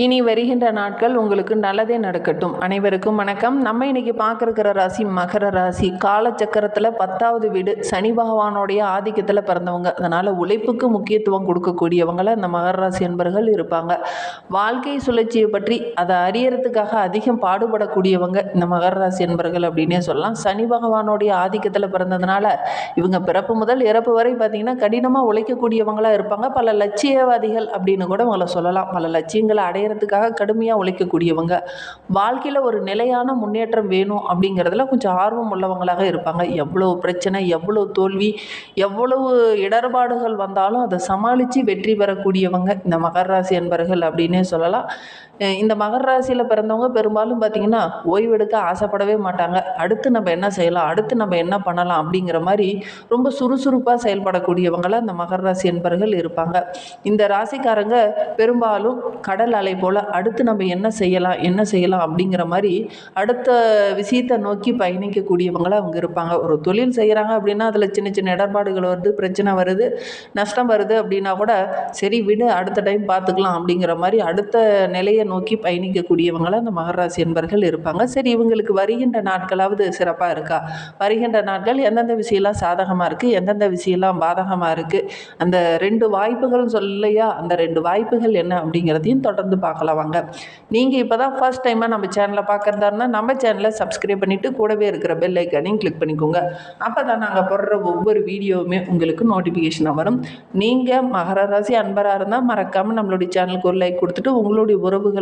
இனி வருகின்ற நாட்கள் உங்களுக்கு நல்லதே நடக்கட்டும். அனைவருக்கும் வணக்கம். நம்ம இன்னைக்கு பார்க்குற ராசி மகர ராசி. காலச்சக்கரத்தில் பத்தாவது வீடு சனி பகவானுடைய ஆதிக்கத்தில் பிறந்தவங்க. அதனால் உழைப்புக்கு முக்கியத்துவம் கொடுக்கக்கூடியவங்கள இந்த மகர ராசி என்பர்கள் இருப்பாங்க. வாழ்க்கை சுழற்சியை பற்றி அதை அறியறதுக்காக அதிகம் பாடுபடக்கூடியவங்க இந்த மகர ராசி என்பர்கள் அப்படின்னே சொல்லலாம். சனி பகவானுடைய ஆதிக்கத்தில் பிறந்ததுனால இவங்க பிறப்பு முதல் இறப்பு வரை பார்த்திங்கன்னா கடினமாக உழைக்கக்கூடியவங்களாக இருப்பாங்க. பல லட்சியவாதிகள் அப்படின்னு கூட உங்களை சொல்லலாம். பல லட்சியங்களை அடையிறதுக்காக கடுமையாக உழைக்கக்கூடியவங்க. வாழ்க்கையில் ஒரு நிலையான முன்னேற்றம் வேணும் அப்படிங்கிறதுல கொஞ்சம் ஆர்வம் உள்ளவங்களாக இருப்பாங்க. எவ்வளோ பிரச்சனை எவ்வளோ தோல்வி எவ்வளவு இடர்பாடுகள் வந்தாலும் அதை சமாளித்து வெற்றி பெறக்கூடியவங்க இந்த மகர ராசி என்பர்கள் அப்படின்னே சொல்லலாம். இந்த மகர ராசியில் பிறந்தவங்க பெரும்பாலும் பார்த்திங்கன்னா ஓய்வெடுக்க ஆசைப்படவே மாட்டாங்க. அடுத்து நம்ம என்ன செய்யலாம்? அடுத்து நம்ம என்ன பண்ணலாம்? அப்படிங்கிற மாதிரி ரொம்ப சுறுசுறுப்பாக செயல்படக்கூடியவங்களாக இந்த மகர ராசி என்பர்கள் இருப்பாங்க. இந்த ராசிக்காரங்க பெரும்பாலும் கடல் அலை போல் அடுத்து நம்ம என்ன செய்யலாம்? என்ன செய்யலாம்? அப்படிங்கிற மாதிரி அடுத்த விஷயத்தை நோக்கி பயணிக்கக்கூடியவங்களாக அவங்க இருப்பாங்க. ஒரு தொழில் செய்கிறாங்க அப்படின்னா அதில் சின்ன சின்ன இடர்பாடுகள் வருது பிரச்சனை வருது நஷ்டம் வருது அப்படின்னா கூட சரி விடு அடுத்த டைம் பார்த்துக்கலாம் அப்படிங்கிற மாதிரி அடுத்த நிலையை நோக்கி பயணிக்கக்கூடியவங்களாக அந்த மகராசி என்பர்கள் இருப்பாங்க. சரி இவங்களுக்கு வருகின்ற நாட்களாவது சிறப்பாக இருக்கா? வருகின்ற நாட்கள் எந்தெந்த விஷயம்லாம் சாதகமாக இருக்குது எந்தெந்த விஷயம்லாம் பாதகமாக இருக்குது அந்த ரெண்டு வாய்ப்புகள் சொல்லையா? அந்த ரெண்டு வாய்ப்புகள் என்ன அப்படிங்கிறதையும் தொடர்ந்து பார்க்கலாம் வாங்க. நீங்கள் இப்போ தான் ஃபர்ஸ்ட் டைமாக நம்ம சேனலை பார்க்குறதா இருந்தால் நம்ம சேனலை சப்ஸ்கிரைப் பண்ணிவிட்டு கூடவே இருக்கிற பெல் ஐக்கானையும் கிளிக் பண்ணிக்கோங்க. அப்போ தான் நாங்கள் போடுற ஒவ்வொரு வீடியோவுமே உங்களுக்கு நோட்டிஃபிகேஷனாக வரும். நீங்கள் மகர ராசி அன்பராக இருந்தால் மறக்காமல் நம்மளுடைய சேனலுக்கு ஒரு லைக் கொடுத்துட்டு உங்களுடைய உறவுகள்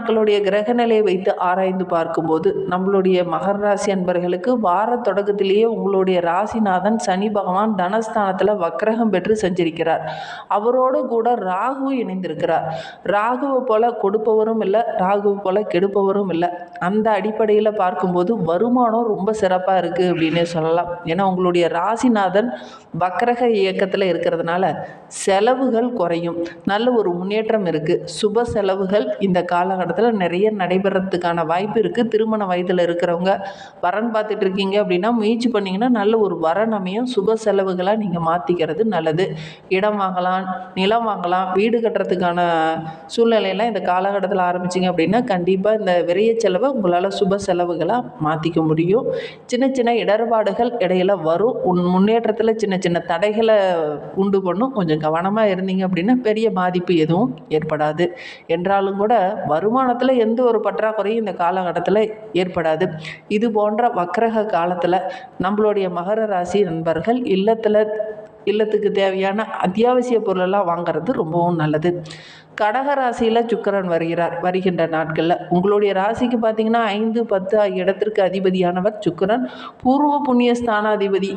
நாட்களுடைய கிரக நிலையை வைத்து ஆராய்ந்து பார்க்கும்போது நம்மளுடைய மகர ராசி அன்பர்களுக்கு வார தொடக்கத்திலேயே உங்களுடைய ராசிநாதன் சனி பகவான் தனஸ்தானத்தில் வக்கிரகம் பெற்று செஞ்சிருக்கிறார். அவரோடு கூட ராகு இணைந்திருக்கிறார். ராகுவை போல கொடுப்பவரும் இல்லை ராகுவை போல கெடுப்பவரும் இல்லை. அந்த அடிப்படையில் பார்க்கும்போது வருமானம் ரொம்ப சிறப்பாக இருக்குது அப்படின்னே சொல்லலாம். ஏன்னா உங்களுடைய ராசிநாதன் வக்கரக இயக்கத்தில் இருக்கிறதுனால செலவுகள் குறையும். நல்ல ஒரு முன்னேற்றம் இருக்குது சுப செலவுகள் இந்த காலகட்டம் காலகட்டத்தில் நிறைய நடைபெறத்துக்கான வாய்ப்பு இருக்குது திருமண வயதில் இருக்கிறவங்க வரன் பார்த்துட்டு இருக்கீங்க அப்படின்னா முயற்சி பண்ணிங்கன்னா நல்ல ஒரு வரன் அமையும். சுப செலவுகளாக நீங்கள் மாற்றிக்கிறது நல்லது. இடம் வாங்கலாம் நிலம் வாங்கலாம் வீடு கட்டுறதுக்கான சூழ்நிலையெல்லாம் இந்த காலகட்டத்தில் ஆரம்பிச்சிங்க அப்படின்னா கண்டிப்பாக இந்த விரைய செலவை உங்களால் சுப செலவுகளாக மாற்றிக்க முடியும். சின்ன சின்ன இடர்பாடுகள் இடையில வரும். உன் முன்னேற்றத்தில் சின்ன சின்ன தடைகளை உண்டு பண்ணும். கொஞ்சம் கவனமாக இருந்தீங்க அப்படின்னா பெரிய பாதிப்பு எதுவும் ஏற்படாது. என்றாலும் கூட வருமானத்தில் எந்த ஒரு பற்றாக்குறையும் இந்த காலகட்டத்தில் ஏற்படாது. இது போன்ற வக்கரக காலத்தில் நம்மளுடைய மகர ராசி நண்பர்கள் இல்லத்தில் இல்லத்துக்கு தேவையான அத்தியாவசிய பொருளெல்லாம் வாங்குறது ரொம்பவும் நல்லது. கடக ராசியில் சுக்கரன் வருகிறார் வருகின்ற நாட்களில். உங்களுடைய ராசிக்கு பார்த்தீங்கன்னா ஐந்து பத்து இடத்திற்கு அதிபதியானவர் சுக்கிரன். பூர்வ புண்ணிய ஸ்தானாதிபதி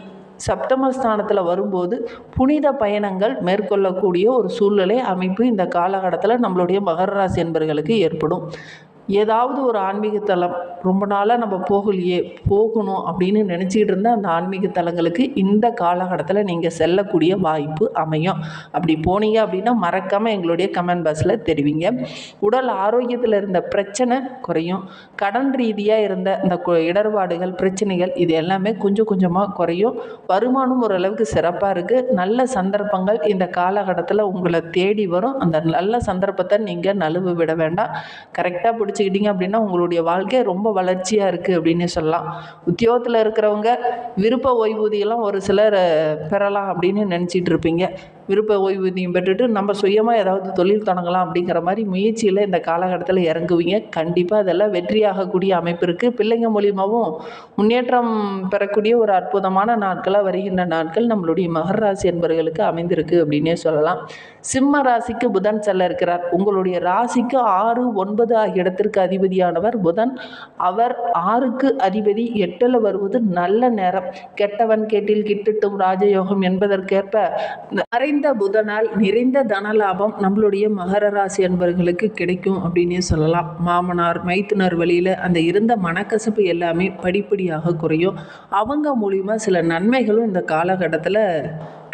சப்தமஸ்தானத்தில் வரும்போது புனித பயணங்கள் மேற்கொள்ளக்கூடிய ஒரு சூழ்நிலை அமைப்பு இந்த காலகட்டத்தில் நம்மளுடைய மகர ராசி என்பர்களுக்கு ஏற்படும். ஏதாவது ஒரு ஆன்மீக தலம் ரொம்ப நாளாக நம்ம போகலையே போகணும் அப்படின்னு நினச்சிக்கிட்டு இருந்த அந்த ஆன்மீக தலங்களுக்கு இந்த காலகட்டத்தில் நீங்கள் செல்லக்கூடிய வாய்ப்பு அமையும். அப்படி போனீங்க அப்படின்னா மறக்காமல் எங்களுடைய கமெண்ட் பாக்ஸில் தெரிவிங்க. உடல் ஆரோக்கியத்தில் இருந்த பிரச்சனை குறையும். கடன் ரீதியாக இருந்த இந்த இடர்பாடுகள் பிரச்சனைகள் இது எல்லாமே கொஞ்சம் கொஞ்சமாக குறையும். வருமானம் ஓரளவுக்கு சிறப்பாக இருக்குது நல்ல சந்தர்ப்பங்கள் இந்த காலகட்டத்தில் உங்களை தேடி வரும். அந்த நல்ல சந்தர்ப்பத்தை நீங்கள் நழுவு விட வேண்டாம். கரெக்டாக பிடிச்சிக்கிட்டீங்க அப்படின்னா உங்களுடைய வாழ்க்கை ரொம்ப வளர்ச்சியாக இருக்குது அப்படின்னு சொல்லலாம். உத்தியோகத்தில் இருக்கிறவங்க விருப்ப ஓய்வூதியெல்லாம் ஒரு சிலர் பெறலாம் அப்படின்னு நினச்சிட்டு இருப்பீங்க. விருப்ப ஓய்வூதியம் பெற்றுட்டு நம்ம சுயமாக ஏதாவது தொழில் தொடங்கலாம் அப்படிங்கிற மாதிரி முயற்சியில் இந்த காலகட்டத்தில் இறங்குவீங்க. கண்டிப்பாக அதெல்லாம் வெற்றியாகக்கூடிய அமைப்பு இருக்குது பிள்ளைங்க மூலியமாகவும் முன்னேற்றம் பெறக்கூடிய ஒரு அற்புதமான நாட்களாக வருகின்ற நாட்கள் நம்மளுடைய மகர ராசி என்பவர்களுக்கு அமைந்திருக்கு அப்படின்னே சொல்லலாம். சிம்ம ராசிக்கு புதன் செல்ல இருக்கிறார். உங்களுடைய ராசிக்கு ஆறு ஒன்பது ஆகிய இடத்திற்கு அதிபதியானவர் புதன். அவர் ஆறுக்கு அதிபதி எட்டில் வருவது நல்ல நேரம். கெட்டவன் கேட்டில் கிட்டட்டும் ராஜயோகம் என்பதற்கேற்ப இந்த அரை மறைந்த புதனால் நிறைந்த தனலாபம் நம்மளுடைய மகர ராசி அன்பர்களுக்கு கிடைக்கும் அப்படின்னே சொல்லலாம். மாமனார் மைத்துனர் வழியில் அந்த இருந்த மனக்கசப்பு எல்லாமே படிப்படியாக குறையும். அவங்க மூலிமா சில நன்மைகளும் இந்த காலகட்டத்தில்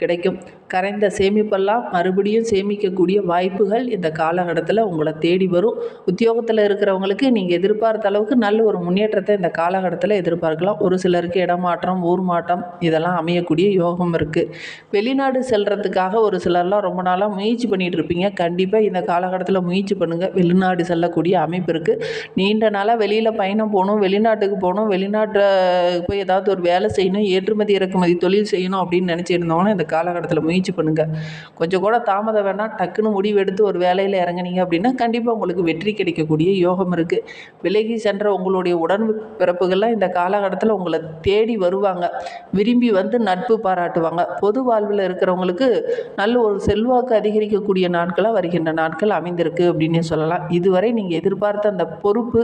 கிடைக்கும். கரைந்த சேமிப்பெல்லாம் மறுபடியும் சேமிக்கக்கூடிய வாய்ப்புகள் இந்த காலகட்டத்தில் உங்களை தேடி வரும். உத்தியோகத்தில் இருக்கிறவங்களுக்கு நீங்கள் எதிர்பார்த்த அளவுக்கு நல்ல ஒரு முன்னேற்றத்தை இந்த காலகட்டத்தில் எதிர்பார்க்கலாம். ஒரு சிலருக்கு இடமாற்றம் ஊர் மாற்றம் இதெல்லாம் அமையக்கூடிய யோகம் இருக்குது வெளிநாடு செல்கிறதுக்காக ஒரு சிலர்லாம் ரொம்ப நாளாக முயற்சி பண்ணிகிட்டு இருப்பீங்க. கண்டிப்பாக இந்த காலகட்டத்தில் முயற்சி பண்ணுங்கள் வெளிநாடு செல்லக்கூடிய அமைப்பு இருக்குது நீண்ட நாளாக வெளியில் பயணம் போகணும் வெளிநாட்டுக்கு போகணும் வெளிநாட்டில் போய் ஏதாவது ஒரு வேலை செய்யணும் ஏற்றுமதி இறக்குமதி தொழில் செய்யணும் அப்படின்னு நினச்சிருந்தவங்கன்னா இந்த காலகட்டத்தில் முயற்சி பண்ணுங்கள் கொஞ்சம் கூட தாமதம் வேணால் டக்குன்னு முடிவு எடுத்து ஒரு வேலையில் இறங்குனீங்க அப்படின்னா கண்டிப்பாக உங்களுக்கு வெற்றி கிடைக்கக்கூடிய யோகம் இருக்குது விலகி சென்ற உங்களுடைய உடன் பிறப்புகள்லாம் இந்த காலகட்டத்தில் உங்களை தேடி வருவாங்க. விரும்பி வந்து நட்பு பாராட்டுவாங்க. பொது வாழ்வில் இருக்கிறவங்களுக்கு நல்ல ஒரு செல்வாக்கு அதிகரிக்கக்கூடிய நாட்களாக வருகின்ற நாட்கள் அமைந்திருக்கு அப்படின்னு சொல்லலாம். இதுவரை நீங்கள் எதிர்பார்த்த அந்த பொறுப்பு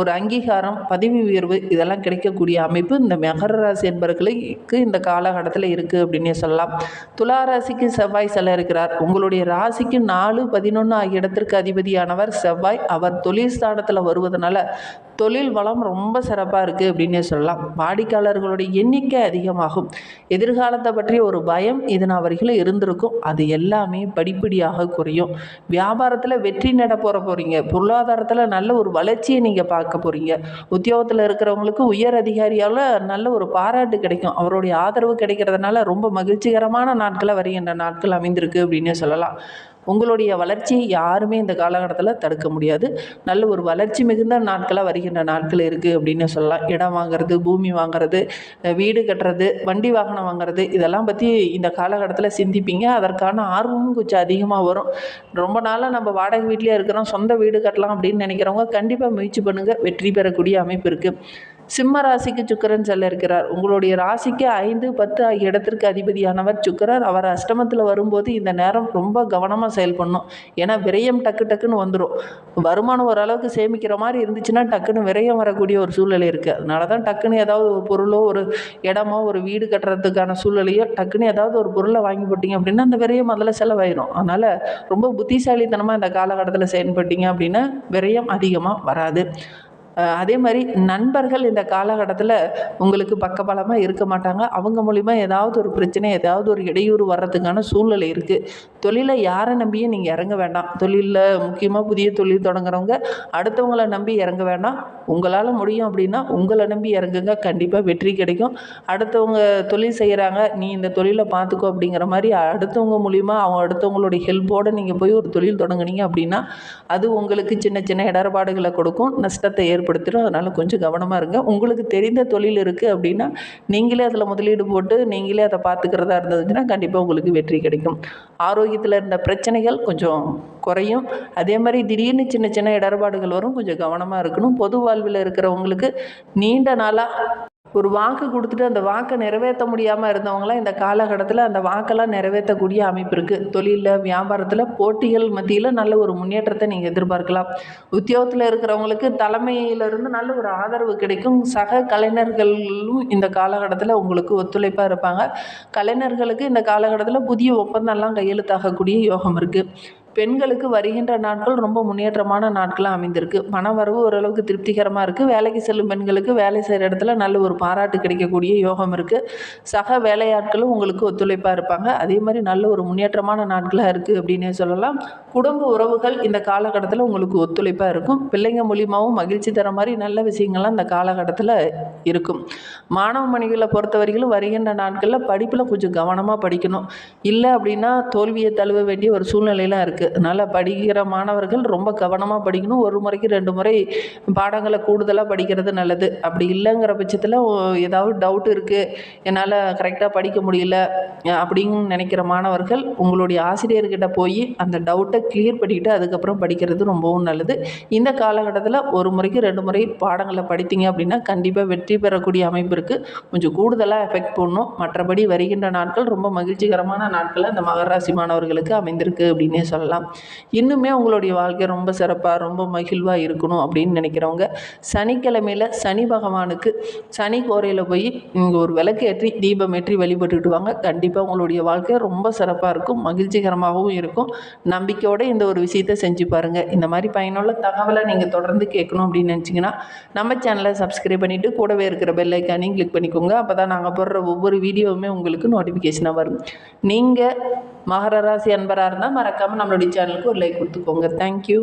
ஒரு அங்கீகாரம் பதவி உயர்வு இதெல்லாம் கிடைக்கக்கூடிய அமைப்பு இந்த மகர ராசி என்பவர்களுக்கு இந்த காலகட்டத்தில் இருக்குது அப்படின்னே சொல்லலாம். துலா ராசிக்கு செவ்வாய் செல்ல இருக்கிறார் உங்களுடைய ராசிக்கு நாலு பதினொன்று ஆகிய இடத்திற்கு அதிபதியானவர் செவ்வாய். அவர் தொழில் ஸ்தானத்தில் வருவதனால தொழில் வளம் ரொம்ப சிறப்பாக இருக்குது அப்படின்னே சொல்லலாம். வாடிக்கையாளர்களுடைய எண்ணிக்கை அதிகமாகும். எதிர்காலத்தை பற்றிய ஒரு பயம் இதன் அவர்களும் இருந்திருக்கும். அது எல்லாமே படிப்படியாக குறையும். வியாபாரத்தில் வெற்றி நட போகிற போகிறீங்க பொருளாதாரத்தில் நல்ல ஒரு வளர்ச்சியை நீங்கள் பார்க்க போகிறீங்க உத்தியோகத்தில் இருக்கிறவங்களுக்கு உயர் அதிகாரியால் நல்ல ஒரு பாராட்டு கிடைக்கும். அவருடைய ஆதரவு கிடைக்கிறதுனால ரொம்ப மகிழ்ச்சிகரமான நாட்களை வருகின்ற நாட்கள் அமைந்திருக்கு அப்படின்னே சொல்லலாம். உங்களுடைய வளர்ச்சியை யாருமே இந்த காலகட்டத்தில் தடுக்க முடியாது. நல்ல ஒரு வளர்ச்சி மிகுந்த நாட்களாக வருகின்ற நாட்கள் இருக்குது அப்படின்னு சொல்லலாம். இடம் வாங்குறது பூமி வாங்குறது வீடு கட்டுறது வண்டி வாகனம் வாங்குறது இதெல்லாம் பற்றி இந்த காலகட்டத்தில் சிந்திப்பீங்க. அதற்கான ஆர்வமும் கொஞ்சம் அதிகமாக வரும். ரொம்ப நாளாக நம்ம வாடகை வீட்லேயே இருக்கிறோம். சொந்த வீடு கட்டலாம் அப்படின்னு நினைக்கிறவங்க கண்டிப்பாக முயற்சி பண்ணுங்கள் வெற்றி பெறக்கூடிய அமைப்பு இருக்குது சிம்ம ராசிக்கு சுக்கரன் செல்ல இருக்கிறார். உங்களுடைய ராசிக்கு ஐந்து பத்து ஆகிய இடத்திற்கு அதிபதியானவர் சுக்கரர். அவர் அஷ்டமத்தில் வரும்போது இந்த நேரம் ரொம்ப கவனமாக செயல்படணும். ஏன்னா விரயம் டக்கு டக்குன்னு வந்துடும் வருமானம் ஓரளவுக்கு சேமிக்கிற மாதிரி இருந்துச்சுன்னா டக்குன்னு விரயம் வரக்கூடிய ஒரு சூழ்நிலை இருக்குது அதனால தான் டக்குன்னு ஏதாவது ஒரு பொருளோ ஒரு இடமோ ஒரு வீடு கட்டுறதுக்கான சூழ்நிலையோ டக்குன்னு ஏதாவது ஒரு பொருளை வாங்கி போட்டிங்க அப்படின்னா அந்த விரயம் அதில் செலவாயிடும் அதனால் ரொம்ப புத்திசாலித்தனமாக இந்த காலகட்டத்தில் செயல்பட்டீங்க அப்படின்னா விரயம் அதிகமாக வராது. அதே மாதிரி நண்பர்கள் இந்த காலகட்டத்தில் உங்களுக்கு பக்கபலமாக இருக்க மாட்டாங்க. அவங்க மூலிமா ஏதாவது ஒரு பிரச்சனை ஏதாவது ஒரு இடையூறு வர்றதுக்கான சூழ்நிலை இருக்குது தொழிலை யாரை நம்பியும் நீங்கள் இறங்க வேண்டாம். தொழிலில் முக்கியமாக புதிய தொழில் தொடங்குறவங்க அடுத்தவங்கள நம்பி இறங்க வேண்டாம். உங்களால் முடியும் அப்படின்னா உங்களை நம்பி இறங்குங்க. கண்டிப்பாக வெற்றி கிடைக்கும். அடுத்தவங்க தொழில் செய்கிறாங்க நீ இந்த தொழிலை பார்த்துக்கோ அப்படிங்கிற மாதிரி அடுத்தவங்க மூலிமா அவங்க அடுத்தவங்களுடைய ஹெல்ப்போடு நீங்கள் போய் ஒரு தொழில் தொடங்குனீங்க அப்படின்னா அது உங்களுக்கு சின்ன சின்ன இடர்பாடுகளை கொடுக்கும். நஷ்டத்தை ஏற்படுத்திடும் அதனால் கொஞ்சம் கவனமாக இருங்க. உங்களுக்கு தெரிந்த தொழில் இருக்குது அப்படின்னா நீங்களே அதில் முதலீடு போட்டு நீங்களே அதை பார்த்துக்கிறதா இருந்ததுன்னா கண்டிப்பாக உங்களுக்கு வெற்றி கிடைக்கும். ஆரோக்கியத்தில் இருந்த பிரச்சனைகள் கொஞ்சம் குறையும். அதே மாதிரி திடீர்னு சின்ன சின்ன இடர்பாடுகள் வரும். கொஞ்சம் கவனமாக இருக்கணும். பொது வாழ்வில் இருக்கிறவங்களுக்கு நீண்ட நாளாக ஒரு வாக்கு கொடுத்துட்டு அந்த வாக்கை நிறைவேற்ற முடியாமல் இருந்தவங்களாம் இந்த காலகட்டத்தில் அந்த வாக்கெல்லாம் நிறைவேற்றக்கூடிய அமைப்பு இருக்குது தொழிலில் வியாபாரத்தில் போட்டிகள் மத்தியில் நல்ல ஒரு முன்னேற்றத்தை நீங்கள் எதிர்பார்க்கலாம். உத்தியோகத்தில் இருக்கிறவங்களுக்கு தலைமையிலிருந்து நல்ல ஒரு ஆதரவு கிடைக்கும். சக கலைஞர்களும் இந்த காலகட்டத்தில் உங்களுக்கு ஒத்துழைப்பாக இருப்பாங்க. கலைஞர்களுக்கு இந்த காலகட்டத்தில் புதிய ஒப்பந்தம்லாம் கையெழுத்தாகக்கூடிய யோகம் இருக்குது பெண்களுக்கு வருகின்ற நாட்கள் ரொம்ப முன்னேற்றமான நாட்களாக அமைந்திருக்கு. பண வரவு ஓரளவுக்கு திருப்திகரமாக இருக்குது வேலைக்கு செல்லும் பெண்களுக்கு வேலை செய்கிற இடத்துல நல்ல ஒரு பாராட்டு கிடைக்கக்கூடிய யோகம் இருக்குது சக வேலையாட்களும் உங்களுக்கு ஒத்துழைப்பாக இருப்பாங்க. அதே மாதிரி நல்ல ஒரு முன்னேற்றமான நாட்களாக இருக்குது அப்படின்னே சொல்லலாம். குடும்ப உறவுகள் இந்த காலகட்டத்தில் உங்களுக்கு ஒத்துழைப்பாக இருக்கும். பிள்ளைங்க மூலியமாகவும் மகிழ்ச்சி தர மாதிரி நல்ல விஷயங்கள்லாம் இந்த காலகட்டத்தில் இருக்கும். மாணவ மணிகளை பொறுத்த வரைக்கும் வருகின்ற நாட்களில் படிப்பில் கொஞ்சம் கவனமாக படிக்கணும். இல்லை அப்படின்னா தோல்வியை தழுவ வேண்டிய ஒரு சூழ்நிலையெல்லாம் இருக்குது அதனால் படிக்கிற மாணவர்கள் ரொம்ப கவனமாக படிக்கணும். ஒரு முறைக்கு ரெண்டு முறை பாடங்களை கூடுதலாக படிக்கிறது நல்லது. அப்படி இல்லைங்கிற பட்சத்தில் ஏதாவது டவுட் இருக்குது என்னால் கரெக்டாக படிக்க முடியல அப்படின்னு நினைக்கிற மாணவர்கள் உங்களுடைய ஆசிரியர்கிட்ட போய் அந்த டவுட்டை கிளியர் பண்ணிக்கிட்டு அதுக்கப்புறம் படிக்கிறது ரொம்பவும் நல்லது. இந்த காலகட்டத்தில் ஒரு முறைக்கு ரெண்டு முறை பாடங்களை படித்தீங்க அப்படின்னா கண்டிப்பாக வெற்றி பெறக்கூடிய அமைப்பு இருக்குது கொஞ்சம் கூடுதலாக எஃபெக்ட் பண்ணும் மற்றபடி வருகின்ற நாட்கள் ரொம்ப மகிழ்ச்சிகரமான நாட்கள் இந்த மகராசி மாணவர்களுக்கு அமைந்திருக்கு அப்படின்னே சொல்லலாம். பண்ணலாம் இன்னுமே உங்களுடைய வாழ்க்கை ரொம்ப சிறப்பாக ரொம்ப மகிழ்வாக இருக்கணும் அப்படின்னு நினைக்கிறவங்க சனிக்கிழமையில் சனி பகவானுக்கு சனி கோரையில் போய் இங்கே ஒரு விளக்கு ஏற்றி தீபம் ஏற்றி வழிபட்டுட்டு வாங்க. கண்டிப்பாக உங்களுடைய வாழ்க்கை ரொம்ப சிறப்பாக இருக்கும் மகிழ்ச்சிகரமாகவும் இருக்கும். நம்பிக்கையோடு இந்த ஒரு விஷயத்தை செஞ்சு பாருங்கள் இந்த மாதிரி பயனுள்ள தகவலை நீங்கள் தொடர்ந்து கேட்கணும் அப்படின்னு நினச்சிங்கன்னா நம்ம சேனலை சப்ஸ்கிரைப் பண்ணிவிட்டு கூடவே இருக்கிற பெல்லைக்கானையும் கிளிக் பண்ணிக்கோங்க. அப்போ தான் நாங்கள் போடுற ஒவ்வொரு வீடியோவுமே உங்களுக்கு நோட்டிஃபிகேஷனாக வரும். நீங்கள் மகர ராசி அன்பராக இருந்தால் மறக்காமல் நம்மளுடைய சேனலுக்கு ஒரு லைக் கொடுத்துக்கோங்க. தேங்க்யூ